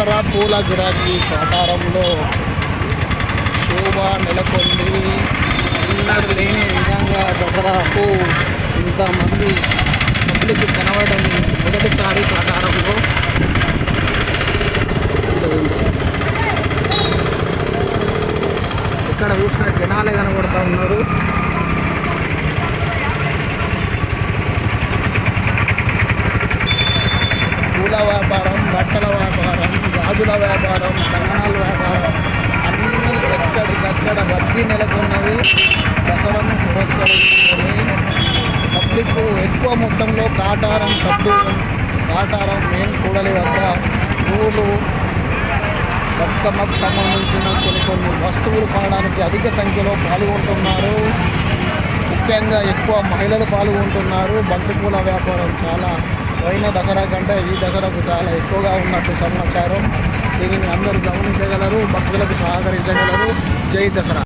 దసరా పూల గిరాకీ కాటారంలో శోభ నెలకొంది. అందరు లేని విధంగా దసరాకు ఇంతమంది పబ్లిక్ కనబడడం మొదటిసారి కాటారంలో ఇక్కడ చూసిన జనాలే కనబడుతూ ఉన్నారు. పూల వ్యాపారం బట్టల వ్యాపారం గాజుల వ్యాపారం కంగనాల వ్యాపారం అన్నీ ఎక్కడికక్కడ రద్దీ నెలకొన్నవి. దసరం పురస్కరించుకొని పబ్లిక్ ఎక్కువ మొత్తంలో కాటారం సబ్బు కాటారం మెయిన్ కూడలి వద్ద పూలు బతుకమ్మకు సంబంధించిన కొన్ని కొన్ని వస్తువులు కొనడానికి అధిక సంఖ్యలో పాల్గొంటున్నారు. ముఖ్యంగా ఎక్కువ మహిళలు పాల్గొంటున్నారు. బంతిపూల వ్యాపారం చాలా పోయిన దసరా కంటే ఈ దసరాకు చాలా ఎక్కువగా ఉన్నట్టు సమాచారం. దీనిని అందరూ గమనించగలరు భక్తులకు సహకరించగలరు. జై దసరా.